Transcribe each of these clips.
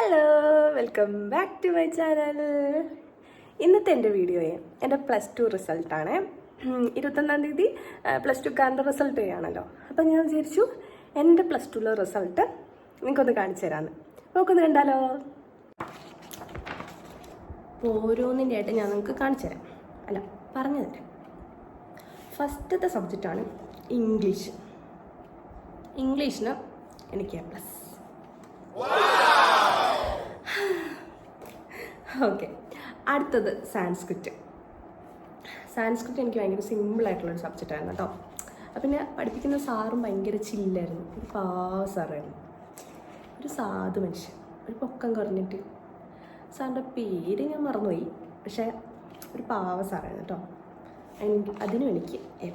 Hello welcome back to my channel ഇന്നത്തെ എന്റെ വീഡിയോയെ എന്റെ പ്ലസ് ടു റിസൾട്ടാണ് ഇരുപത്തൊന്നാം തീയതി പ്ലസ് ടുക്കാരന്റെ റിസൾട്ട് ചെയ്യാണല്ലോ അപ്പം ഞാൻ വിചാരിച്ചു എന്റെ പ്ലസ് ടുവിലെ റിസൾട്ട് നിങ്ങൾക്കൊന്ന് കാണിച്ചു തരാമെന്ന് നോക്കൊന്ന് കണ്ടാലോ? ഓരോന്നിന്റെ ആയിട്ട് ഞാൻ നിങ്ങൾക്ക് കാണിച്ചു തരാം. അല്ല പറഞ്ഞു തരാം. ഫസ്റ്റത്തെ സബ്ജക്റ്റാണ് ഇംഗ്ലീഷ് ഇംഗ്ലീഷിന് എനിക്ക് എ പ്ലസ് ഓക്കെ അടുത്തത് സാൻസ്ക്രിറ്റ്. സാൻസ്ക്രിറ്റ് എനിക്ക് ഭയങ്കര സിമ്പിളായിട്ടുള്ളൊരു സബ്ജക്റ്റ് ആയിരുന്നു കേട്ടോ അപ്പം പിന്നെ പഠിപ്പിക്കുന്ന സാറും ഭയങ്കര ചില്ലായിരുന്നു. ഒരു പാവ സാറായിരുന്നു ഒരു സാധു മനുഷ്യൻ. ഒരു പൊക്കം കുറഞ്ഞിട്ട്. സാറിന്റെ പേര് ഞാൻ മറന്നുപോയി. പക്ഷേ ഒരു പാവ സാറായിരുന്നു കേട്ടോ എനിക്ക് അതിനും എനിക്ക് എ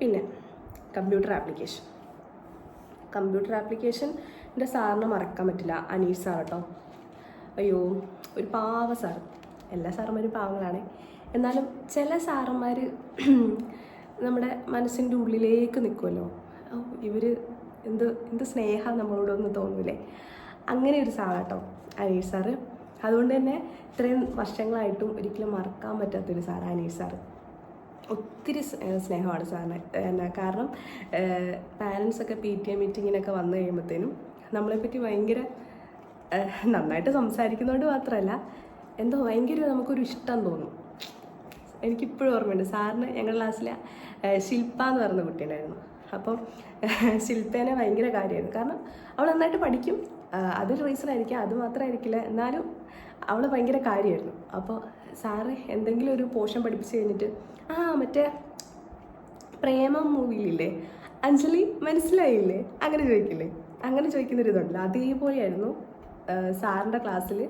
പിന്നെ കമ്പ്യൂട്ടർ ആപ്ലിക്കേഷൻ കമ്പ്യൂട്ടർ ആപ്ലിക്കേഷന്റെ സാറിനെ മറക്കാൻ പറ്റില്ല. അനീഷ് സാർ കേട്ടോ അയ്യോ ഒരു പാവ സാർ. എല്ലാ സാറന്മാരും പാവങ്ങളാണ്. എന്നാലും ചില സാറന്മാർ നമ്മുടെ മനസ്സിന്റെ ഉള്ളിലേക്ക് നിൽക്കുമല്ലോ ഇവർ എന്ത് എന്ത് സ്നേഹം നമ്മളോടൊന്ന് തോന്നൂലേ. അങ്ങനെ ഒരു സാറാട്ടോ അനീഷ് സാറ്. അതുകൊണ്ട് തന്നെ ഇത്രയും വർഷങ്ങളായിട്ടും ഒരിക്കലും മറക്കാൻ പറ്റാത്തൊരു സാറ് അനീഷ് സാറ്. ഒത്തിരി സ്നേഹമാണ് സാറിന്. കാരണം പാരൻസൊക്കെ പി ടി എ മീറ്റിങ്ങിനൊക്കെ വന്നു കഴിയുമ്പോഴത്തേനും നമ്മളെപ്പറ്റി ഭയങ്കര നന്നായിട്ട് സംസാരിക്കുന്നതുകൊണ്ട് മാത്രമല്ല എന്തോ ഭയങ്കര നമുക്കൊരു ഇഷ്ടം തോന്നും. എനിക്കിപ്പോഴും ഓർമ്മയുണ്ട്. സാറിന് ഞങ്ങളുടെ ക്ലാസ്സിലെ ശില്പ എന്ന് പറയുന്ന കുട്ടിയുണ്ടായിരുന്നു. അപ്പം ശില്പേനെ ഭയങ്കര കാര്യമായിരുന്നു. കാരണം അവൾ നന്നായിട്ട് പഠിക്കും. അതൊരു റീസൺ അത് മാത്രമായിരിക്കില്ല. എന്നാലും അവൾ ഭയങ്കര കാര്യമായിരുന്നു. അപ്പോൾ സാറ് എന്തെങ്കിലും ഒരു പോഷൻ പഠിപ്പിച്ച് കഴിഞ്ഞിട്ട് ആ മറ്റേ പ്രേമം മൂവിയിലില്ലേ അഞ്ജലി മനസ്സിലായില്ലേ? അങ്ങനെ ചോദിക്കില്ലേ? അങ്ങനെ ചോദിക്കുന്നൊരു ഇതുണ്ടല്ലോ അതേപോലെയായിരുന്നു സാറിന്റെ ക്ലാസ്സിൽ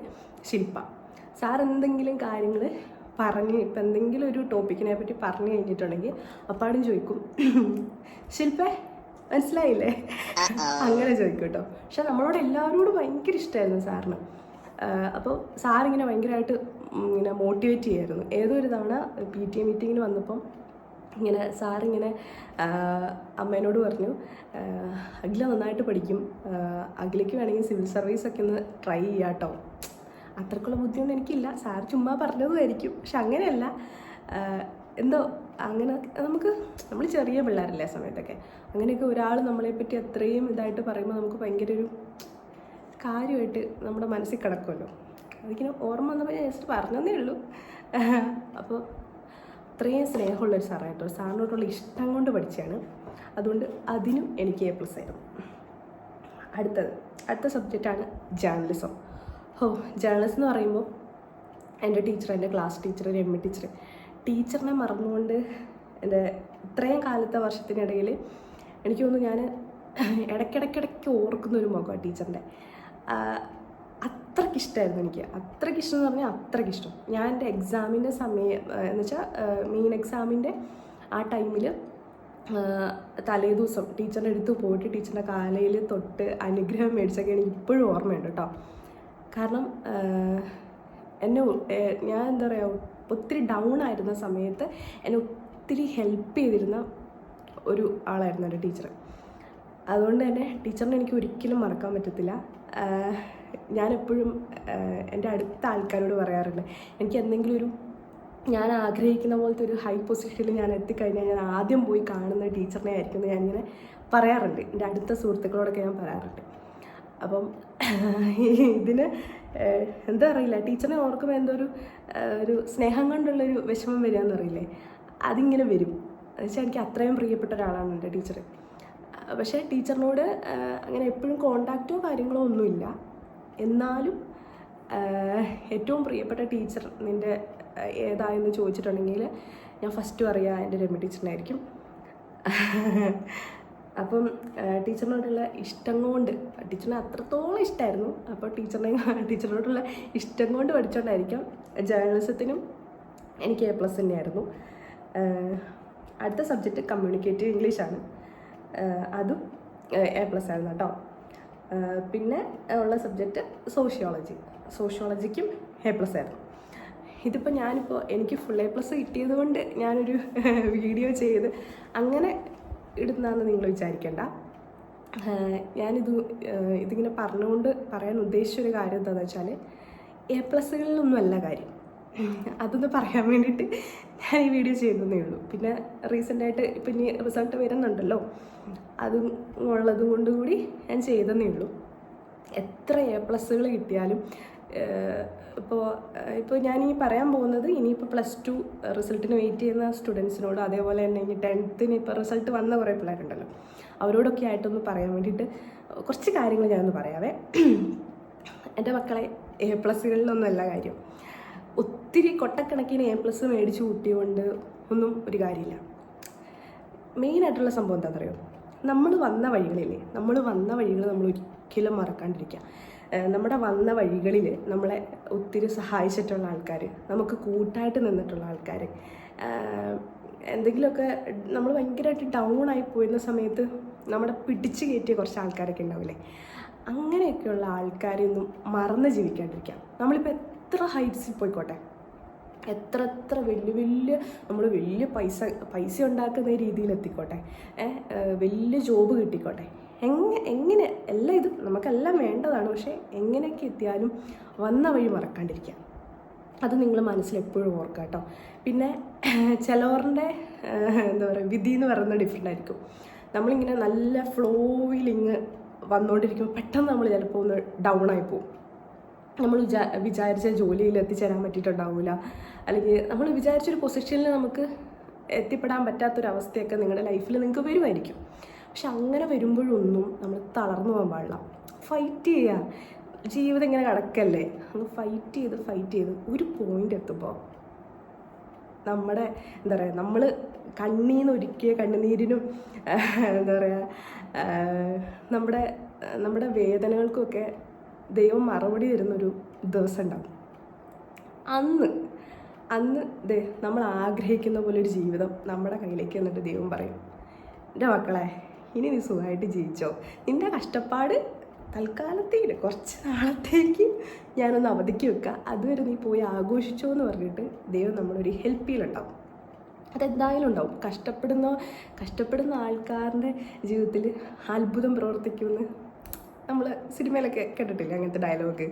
ശില്പ. സാർ എന്തെങ്കിലും കാര്യങ്ങൾ പറഞ്ഞ് ഇപ്പം എന്തെങ്കിലും ഒരു ടോപ്പിക്കിനെ പറ്റി പറഞ്ഞു കഴിഞ്ഞിട്ടുണ്ടെങ്കിൽ അപ്പാടും ചോദിക്കും. ശില്പേ മനസ്സിലായില്ലേ? അങ്ങനെ ചോദിക്കും കേട്ടോ. പക്ഷെ നമ്മളോട് എല്ലാവരോടും ഭയങ്കര ഇഷ്ടമായിരുന്നു സാറിന്. അപ്പോൾ സാറിങ്ങനെ ഭയങ്കരമായിട്ട് ഇങ്ങനെ മോട്ടിവേറ്റ് ചെയ്യായിരുന്നു. ഏതൊരു തവണ പി ടി എ മീറ്റിങ്ങിന് വന്നപ്പം ഇങ്ങനെ സാറിങ്ങനെ അമ്മേനോട് പറഞ്ഞു അഖില നന്നായിട്ട് പഠിക്കും. അഖിലയ്ക്ക് വേണമെങ്കിൽ സിവിൽ സർവീസൊക്കെ ഒന്ന് ട്രൈ ചെയ്യാം കേട്ടോ അത്രക്കുള്ള ബുദ്ധിയൊന്നും എനിക്കില്ല. സാർ ചുമ്മാ പറഞ്ഞതുമായിരിക്കും. പക്ഷെ അങ്ങനെയല്ല. എന്തോ അങ്ങനെ നമുക്ക് നമ്മൾ ചെറിയ പിള്ളേരല്ലേ ആ സമയത്തൊക്കെ. അങ്ങനെയൊക്കെ ഒരാൾ നമ്മളെപ്പറ്റി അത്രയും ഇതായിട്ട് പറയുമ്പോൾ നമുക്ക് ഭയങ്കര ഒരു കാര്യമായിട്ട് നമ്മുടെ മനസ്സിൽ കിടക്കുമല്ലോ. അതിങ്ങനെ ഓർമ്മ വന്നപ്പോൾ ഞാൻ ജസ്റ്റ് പറഞ്ഞതേ ഉള്ളൂ. അപ്പോൾ അത്രയും സ്നേഹമുള്ളൊരു സാറായിട്ടോ സാറിനോടുള്ള ഇഷ്ടം കൊണ്ട് പഠിച്ചതാണ് അതുകൊണ്ട് അതിനും എനിക്ക് എ പ്ലസ് ആയിരുന്നു. അടുത്തത് അടുത്ത സബ്ജക്റ്റാണ് ജേർണലിസം. ഓ ജേർണലിസം എന്ന് പറയുമ്പോൾ എന്റെ ടീച്ചർ എന്റെ ക്ലാസ് ടീച്ചർ രമ്യ ടീച്ചർ ടീച്ചറിനെ മറന്നുകൊണ്ട് എന്റെ ഇത്രയും കാലത്തെ വർഷത്തിനിടയിൽ എനിക്ക് തോന്നുന്നു ഞാൻ ഇടയ്ക്കിടയ്ക്കിടയ്ക്ക് ഓർക്കുന്ന ഒരു മുഖമാണ് ടീച്ചറിന്റെ. അത്രയ്ക്ക് ഇഷ്ടമായിരുന്നു എനിക്ക്. അത്രയ്ക്ക് ഇഷ്ടം എന്ന് പറഞ്ഞാൽ അത്രയ്ക്ക് ഇഷ്ടം. ഞാൻ എന്റെ എക്സാമിന്റെ സമയം എന്ന് വെച്ചാൽ മെയിൻ എക്സാമിന്റെ ആ ടൈമിൽ തലേ ദിവസം ടീച്ചറിന്റെ അടുത്ത് പോയിട്ട് ടീച്ചറിന്റെ കാലയിൽ തൊട്ട് അനുഗ്രഹം മേടിച്ചൊക്കെ എനിക്ക് ഇപ്പോഴും ഓർമ്മയുണ്ട് കേട്ടോ. കാരണം എന്നെ ഞാൻ എന്താ പറയുക ഒത്തിരി ഡൗൺ ആയിരുന്ന സമയത്ത് എന്നെ ഒത്തിരി ഹെൽപ്പ് ചെയ്തിരുന്ന ഒരു ആളായിരുന്നു എന്റെ ടീച്ചർ അതുകൊണ്ട് തന്നെ ടീച്ചറിനെ എനിക്ക് ഒരിക്കലും മറക്കാൻ പറ്റത്തില്ല. ഞാനെപ്പോഴും എന്റെ അടുത്ത ആൾക്കാരോട് പറയാറുണ്ട് എനിക്ക് എന്തെങ്കിലും ഒരു ഞാൻ ആഗ്രഹിക്കുന്ന പോലത്തെ ഒരു ഹൈ പൊസിഷനിൽ ഞാൻ എത്തിക്കഴിഞ്ഞാൽ ഞാൻ ആദ്യം പോയി കാണുന്ന ടീച്ചറിനെ ആയിരിക്കും എന്ന് ഞാനിങ്ങനെ പറയാറുണ്ട്. എന്റെ അടുത്ത സുഹൃത്തുക്കളോടൊക്കെ ഞാൻ പറയാറുണ്ട്. അപ്പം ഇതിന് എന്താ അറിയില്ല. ടീച്ചറിനെ ഓർക്കുമ്പോൾ എന്തോ ഒരു ഒരു സ്നേഹം കൊണ്ടുള്ളൊരു വിഷമം വരികയെന്ന് അറിയില്ലേ? അതിങ്ങനെ വരും. എന്നുവെച്ചാൽ എനിക്ക് അത്രയും പ്രിയപ്പെട്ട ഒരാളാണ് എന്റെ ടീച്ചർ പക്ഷേ ടീച്ചറിനോട് അങ്ങനെ എപ്പോഴും കോണ്ടാക്റ്റോ കാര്യങ്ങളോ ഒന്നുമില്ല. എന്നാലും ഏറ്റവും പ്രിയപ്പെട്ട ടീച്ചർ നിന്റെ ഏതായെന്ന് ചോദിച്ചിട്ടുണ്ടെങ്കിൽ ഞാൻ ഫസ്റ്റ് പറയുക എന്റെ രമ്യ ടീച്ചറിനായിരിക്കും. അപ്പം ടീച്ചറിനോടുള്ള ഇഷ്ടം കൊണ്ട് ടീച്ചറിനെ അത്രത്തോളം ഇഷ്ടമായിരുന്നു അപ്പോൾ ടീച്ചറിനെ ടീച്ചറിനോടുള്ള ഇഷ്ടം കൊണ്ട് പഠിച്ചുകൊണ്ടായിരിക്കാം ജേർണലിസത്തിനും എനിക്ക് എ പ്ലസ് തന്നെയായിരുന്നു. അടുത്ത സബ്ജക്റ്റ് കമ്മ്യൂണിക്കേറ്റീവ് ഇംഗ്ലീഷാണ് അതും എ പ്ലസ് ആയിരുന്നു കേട്ടോ. പിന്നെ ഉള്ള സബ്ജക്റ്റ് സോഷ്യോളജി സോഷ്യോളജിക്കും എ പ്ലസ് ആയിരുന്നു. ഇതിപ്പോൾ ഞാനിപ്പോൾ എനിക്ക് ഫുൾ എ പ്ലസ് കിട്ടിയത് കൊണ്ട് ഞാനൊരു വീഡിയോ ചെയ്ത് അങ്ങനെ ഇടുന്നതെന്ന് നിങ്ങൾ വിചാരിക്കേണ്ട. ഞാനിത് ഇതിങ്ങനെ പറഞ്ഞുകൊണ്ട് പറയാൻ ഉദ്ദേശിച്ചൊരു കാര്യം എന്താണെന്ന് വെച്ചാൽ എ പ്ലസ്സുകളിലൊന്നുമല്ല കാര്യം. അതൊന്ന് പറയാൻ വേണ്ടിയിട്ട് ഞാൻ ഈ വീഡിയോ ചെയ്തതേ ഉള്ളൂ. പിന്നെ റീസെന്റായിട്ട് ഇപ്പം ഇനി റിസൾട്ട് വരുന്നുണ്ടല്ലോ. അതും ഉള്ളതും കൊണ്ടുകൂടി ഞാൻ ചെയ്തതേ ഉള്ളൂ. എത്ര എ പ്ലസ്സുകൾ കിട്ടിയാലും ഇപ്പോൾ ഇപ്പോൾ ഞാൻ ഈ പറയാൻ പോകുന്നത് ഇനിയിപ്പോൾ പ്ലസ് ടു റിസൾട്ടിന് വെയിറ്റ് ചെയ്യുന്ന സ്റ്റുഡൻസിനോട് അതേപോലെ തന്നെ ഇനി ടെൻത്തിന് ഇപ്പോൾ റിസൾട്ട് വന്ന കുറേ പിള്ളേരുണ്ടല്ലോ. അവരോടൊക്കെ ആയിട്ടൊന്ന് പറയാൻ വേണ്ടിയിട്ട് കുറച്ച് കാര്യങ്ങൾ ഞാനൊന്ന് പറയാവേ. എന്റെ മക്കളെ എ പ്ലസ്സുകളിലൊന്നല്ല കാര്യം. ഒത്തിരി കൊട്ടക്കണക്കിന് എ പ്ലസ് മേടിച്ച് കൂട്ടിയുകൊണ്ട് ഒന്നും ഒരു കാര്യമില്ല. മെയിനായിട്ടുള്ള സംഭവം എന്താണെന്നറിയോ നമ്മൾ വന്ന വഴികളില്ലേ നമ്മൾ വന്ന വഴികൾ നമ്മൾ ഒരിക്കലും മറക്കാണ്ടിരിക്കുക നമ്മുടെ വന്ന വഴികളിൽ നമ്മളെ ഒത്തിരി സഹായിച്ചിട്ടുള്ള ആൾക്കാർ നമുക്ക് കൂട്ടായിട്ട് നിന്നിട്ടുള്ള ആൾക്കാർ എന്തെങ്കിലുമൊക്കെ നമ്മൾ ഭയങ്കരമായിട്ട് ഡൗൺ ആയി പോയിരുന്ന സമയത്ത് നമ്മുടെ പിടിച്ചു കയറ്റിയ കുറച്ച് ആൾക്കാരൊക്കെ ഉണ്ടാവില്ലേ? അങ്ങനെയൊക്കെയുള്ള ആൾക്കാരെയൊന്നും മറന്ന് ജീവിക്കാണ്ടിരിക്കാം. നമ്മളിപ്പോൾ എത്ര ഹൈറ്റ്സിൽ പോയിക്കോട്ടെ? എത്ര എത്ര വലിയ വലിയ നമ്മൾ വലിയ പൈസ പൈസ ഉണ്ടാക്കുന്ന രീതിയിൽ എത്തിക്കോട്ടെ വലിയ ജോബ് കിട്ടിക്കോട്ടെ? എങ്ങനെ എങ്ങനെ എല്ലാം ഇത് നമുക്കെല്ലാം വേണ്ടതാണ്. പക്ഷേ എങ്ങനെയൊക്കെ എത്തിയാലും വന്ന വഴി മറക്കാണ്ടിരിക്കുക. അത് നിങ്ങൾ മനസ്സിൽ എപ്പോഴും ഓർക്കുക കേട്ടോ. പിന്നെ ചിലവറിന്റെ എന്താ പറയുക വിധി എന്ന് പറയുന്നത് ഡിഫറെന്റ് ആയിരിക്കും. നമ്മളിങ്ങനെ നല്ല ഫ്ലോയിൽ ഇങ്ങ് വന്നുകൊണ്ടിരിക്കുമ്പോൾ പെട്ടെന്ന് നമ്മൾ ചിലപ്പോൾ ഒന്ന് ഡൗൺ ആയി പോകും നമ്മൾ വിചാ വിചാരിച്ച ജോലിയിൽ എത്തിച്ചേരാൻ പറ്റിയിട്ടുണ്ടാവില്ല അല്ലെങ്കിൽ നമ്മൾ വിചാരിച്ചൊരു പൊസിഷനിൽ നമുക്ക് എത്തിപ്പെടാൻ പറ്റാത്തൊരവസ്ഥയൊക്കെ നിങ്ങളുടെ ലൈഫിൽ നിങ്ങൾക്ക് വരുമായിരിക്കും പക്ഷെ അങ്ങനെ വരുമ്പോഴൊന്നും നമ്മൾ തളർന്നു പോകാൻ പാടില്ല. ഫൈറ്റ് ചെയ്യുക ജീവിതം ഇങ്ങനെ കിടക്കല്ലേ? അങ്ങ് ഫൈറ്റ് ചെയ്ത് ഫൈറ്റ് ചെയ്ത് ഒരു പോയിന്റ് എത്തുമ്പോൾ നമ്മുടെ എന്താ പറയുക നമ്മൾ കണ്ണീന്ന് ഒരുക്കിയ കണ്ണുനീരിനും എന്താ പറയുക നമ്മുടെ നമ്മുടെ വേദനകൾക്കൊക്കെ ദൈവം മറുപടി തരുന്നൊരു ദിവസം ഉണ്ടാവും അന്ന് അന്ന് ദേ നമ്മൾ ആഗ്രഹിക്കുന്ന പോലെ ഒരു ജീവിതം നമ്മുടെ കയ്യിലേക്ക് എന്നിട്ട് ദൈവം പറയും. എന്റെ മക്കളെ ഇനി നീ സുഖമായിട്ട് ജീവിച്ചോ. നിന്റെ കഷ്ടപ്പാട് തൽക്കാലത്തേക്ക് കുറച്ച് നാളത്തേക്ക് ഞാനൊന്ന് അവധിക്ക് വെക്കുക. അതുവരെ നീ പോയി ആഘോഷിച്ചോ എന്ന് പറഞ്ഞിട്ട് ദൈവം നമ്മളൊരു ഹെൽപ്പ് ചെയ്യലുണ്ടാവും. അതെന്തായാലും ഉണ്ടാവും. കഷ്ടപ്പെടുന്ന കഷ്ടപ്പെടുന്ന ആൾക്കാരുടെ ജീവിതത്തിൽ അത്ഭുതം പ്രവർത്തിക്കുമെന്ന് നമ്മൾ സിനിമയിലൊക്കെ കേട്ടിട്ടില്ല അങ്ങനത്തെ ഡയലോഗ്?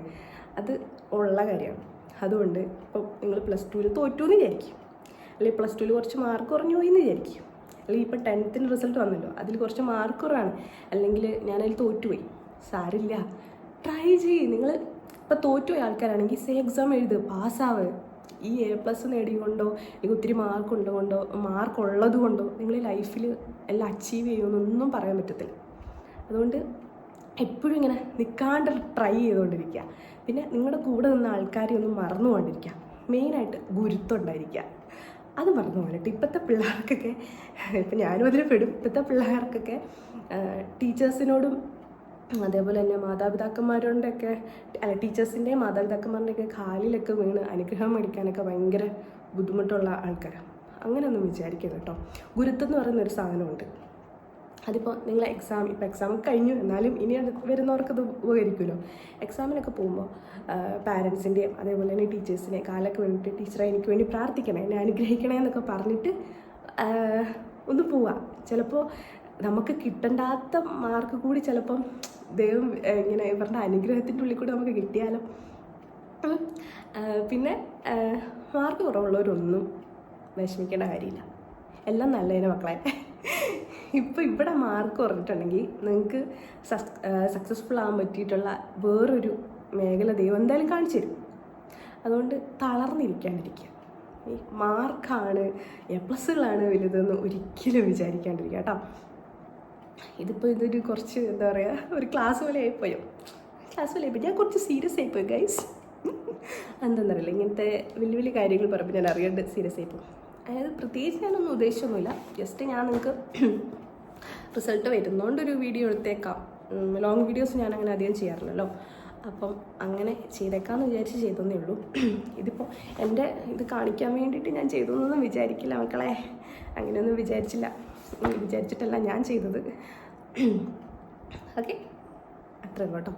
അത് ഉള്ള കാര്യമാണ്. അതുകൊണ്ട് ഇപ്പം നിങ്ങൾ പ്ലസ് ടുവിൽ തോറ്റു എന്ന് വിചാരിക്കും. അല്ലെങ്കിൽ പ്ലസ് ടുവിൽ കുറച്ച് മാർക്ക് കുറഞ്ഞു പോയി എന്ന് വിചാരിക്കും. അല്ലെങ്കിൽ ഇപ്പം ടെൻത്തിന് റിസൾട്ട് വന്നല്ലോ അതിൽ കുറച്ച് മാർക്ക് കുറവാണ്. അല്ലെങ്കിൽ ഞാനതിൽ തോറ്റുപോയി. സാരില്ല. ട്രൈ ചെയ്യ്. നിങ്ങൾ ഇപ്പോൾ തോറ്റുപോയ ആൾക്കാരാണെങ്കിൽ സേ എക്സാം എഴുത്. പാസ്സാവ് ഈ എ പ്ലസ് നേടിക്കൊണ്ടോ? അല്ലെങ്കിൽ ഒത്തിരി മാർക്ക് ഉണ്ടോണ്ടോ മാർക്ക് ഉള്ളത് കൊണ്ടോ നിങ്ങൾ ലൈഫിൽ എല്ലാം അച്ചീവ് ചെയ്യുമെന്നൊന്നും പറയാൻ പറ്റത്തില്ല. അതുകൊണ്ട് എപ്പോഴും ഇങ്ങനെ നിൽക്കാണ്ട് ട്രൈ ചെയ്തുകൊണ്ടിരിക്കുക. പിന്നെ നിങ്ങളുടെ കൂടെ നിന്ന ആൾക്കാരെ ഒന്നും മറന്നുകൊണ്ടിരിക്കുക മെയിനായിട്ട് ഗുരുത്വം ഉണ്ടായിരിക്കുക. അത് മറന്നു പോകാനിട്ട് ഇപ്പോഴത്തെ പിള്ളേർക്കൊക്കെ ഇപ്പം ഞാനും അതിൽ പെടും ഇപ്പോഴത്തെ പിള്ളേർക്കൊക്കെ ടീച്ചേഴ്സിനോടും അതേപോലെ തന്നെ മാതാപിതാക്കന്മാരോടൊക്കെ അല്ല ടീച്ചേഴ്സിന്റെയും മാതാപിതാക്കന്മാരുടെയൊക്കെ കാലിലൊക്കെ വീണ് അനുഗ്രഹം മേടിക്കാനൊക്കെ ഭയങ്കര ബുദ്ധിമുട്ടുള്ള ആൾക്കാരാണ് അങ്ങനെയൊന്നും വിചാരിക്കരുത് കേട്ടോ. ഗുരുത്വം എന്ന് പറയുന്ന ഒരു സാധനമുണ്ട്. അതിപ്പോൾ നിങ്ങൾ എക്സാം ഇപ്പോൾ എക്സാം കഴിഞ്ഞു. എന്നാലും ഇനി അത് വരുന്നവർക്ക് അത് ഉപകരിക്കുമല്ലോ. എക്സാമിനൊക്കെ പോകുമ്പോൾ പാരൻസിന്റെയും അതേപോലെ തന്നെ ടീച്ചേഴ്സിനെ കാലൊക്കെ വേണ്ടിയിട്ട് ടീച്ചറെ എനിക്ക് വേണ്ടി പ്രാർത്ഥിക്കണേ എന്നെ അനുഗ്രഹിക്കണേ എന്നൊക്കെ പറഞ്ഞിട്ട് ഒന്ന് പോവാം. ചിലപ്പോൾ നമുക്ക് കിട്ടണ്ടാത്ത മാർക്ക് കൂടി ചിലപ്പം ദൈവം ഇങ്ങനെ ഇവരുടെ അനുഗ്രഹത്തിന്റെ ഉള്ളിൽ കൂടി നമുക്ക് കിട്ടിയാലോ. പിന്നെ മാർക്ക് കുറവുള്ളവരൊന്നും വിഷമിക്കേണ്ട കാര്യമില്ല. എല്ലാം നല്ലതിന് മക്കളെ. ഇപ്പോൾ ഇവിടെ മാർക്ക് കുറഞ്ഞിട്ടുണ്ടെങ്കിൽ നിങ്ങൾക്ക് സക്സസ്ഫുൾ ആകാൻ പറ്റിയിട്ടുള്ള വേറൊരു മേഖല ദൈവം എന്തായാലും കാണിച്ചു തരും. അതുകൊണ്ട് തളർന്നിരിക്കാണ്ടിരിക്കുക. ഈ മാർക്കാണ് എ പ്ലസ്സുകളാണ് വലുതെന്ന് ഒരിക്കലും വിചാരിക്കാണ്ടിരിക്കുക കേട്ടോ. ഇതിപ്പോൾ ഇതൊരു കുറച്ച് എന്താ പറയുക ഒരു ക്ലാസ് പോലെ ആയിപ്പോയോ. ക്ലാസ് പോലെ ആയിപ്പോയി. ഞാൻ കുറച്ച് സീരിയസ് ആയിപ്പോയി ഗൈസ് എന്താണെന്നറിയില്ല ഇങ്ങനത്തെ വലിയ വലിയ കാര്യങ്ങൾ പറയുമ്പോൾ ഞാൻ അറിയേണ്ട സീരിയസ് ആയിപ്പോയി. അതായത് പ്രത്യേകിച്ച് ഞാനൊന്നും ഉദ്ദേശിച്ചൊന്നുമില്ല. ജസ്റ്റ് ഞാൻ നിങ്ങൾക്ക് റിസൾട്ട് വരുന്നതുകൊണ്ടൊരു വീഡിയോ എടുത്തേക്കാം. ലോങ് വീഡിയോസ് ഞാൻ അങ്ങനെ അധികം ചെയ്യാറില്ലല്ലോ. അപ്പം അങ്ങനെ ചെയ്തേക്കാമെന്ന് വിചാരിച്ച് ചെയ്തതെന്നേ ഉള്ളൂ. ഇതിപ്പോൾ എന്റെ ഇത് കാണിക്കാൻ വേണ്ടിയിട്ട് ഞാൻ ചെയ്തു എന്നൊന്നും വിചാരിക്കില്ല മക്കളെ. അങ്ങനെയൊന്നും വിചാരിച്ചില്ല. വിചാരിച്ചിട്ടല്ല ഞാൻ ചെയ്തത്. ഓക്കെ അത്രയും കേട്ടോ.